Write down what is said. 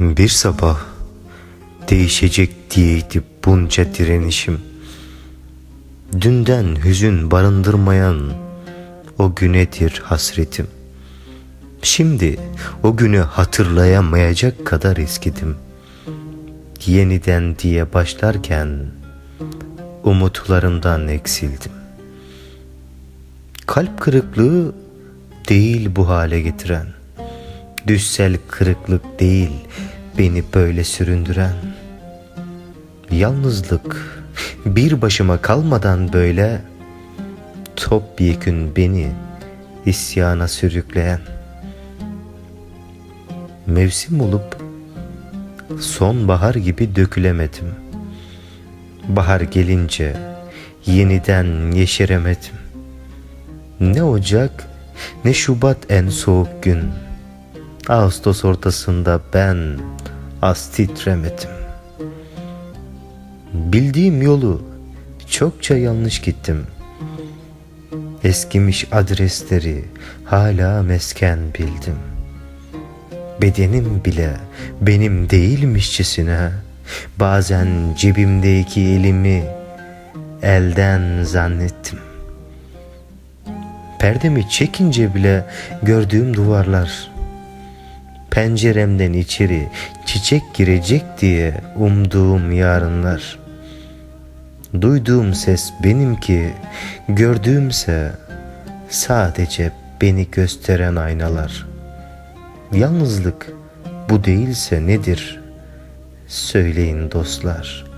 Bir sabah değişecek diyeydi bunca direnişim. Dünden hüzün barındırmayan o günedir hasretim. Şimdi o günü hatırlayamayacak kadar eskidim. Yeniden diye başlarken umutlarımdan eksildim. Kalp kırıklığı değil bu hale getiren. Düşsel kırıklık değil beni böyle süründüren. Yalnızlık bir başıma kalmadan böyle topyekün beni isyana sürükleyen. Mevsim olup sonbahar gibi dökülemedim. Bahar gelince yeniden yeşeremedim. Ne Ocak ne Şubat en soğuk gün. Ağustos ortasında ben az titremedim. Bildiğim yolu çokça yanlış gittim. Eskimiş adresleri hala mesken bildim. Bedenim bile benim değilmişçesine bazen cebimdeki elimi elden zannettim. Perdemi çekince bile gördüğüm duvarlar penceremden içeri çiçek girecek diye umduğum yarınlar. Duyduğum ses benimki, gördüğümse sadece beni gösteren aynalar. Yalnızlık bu değilse nedir? Söyleyin dostlar.''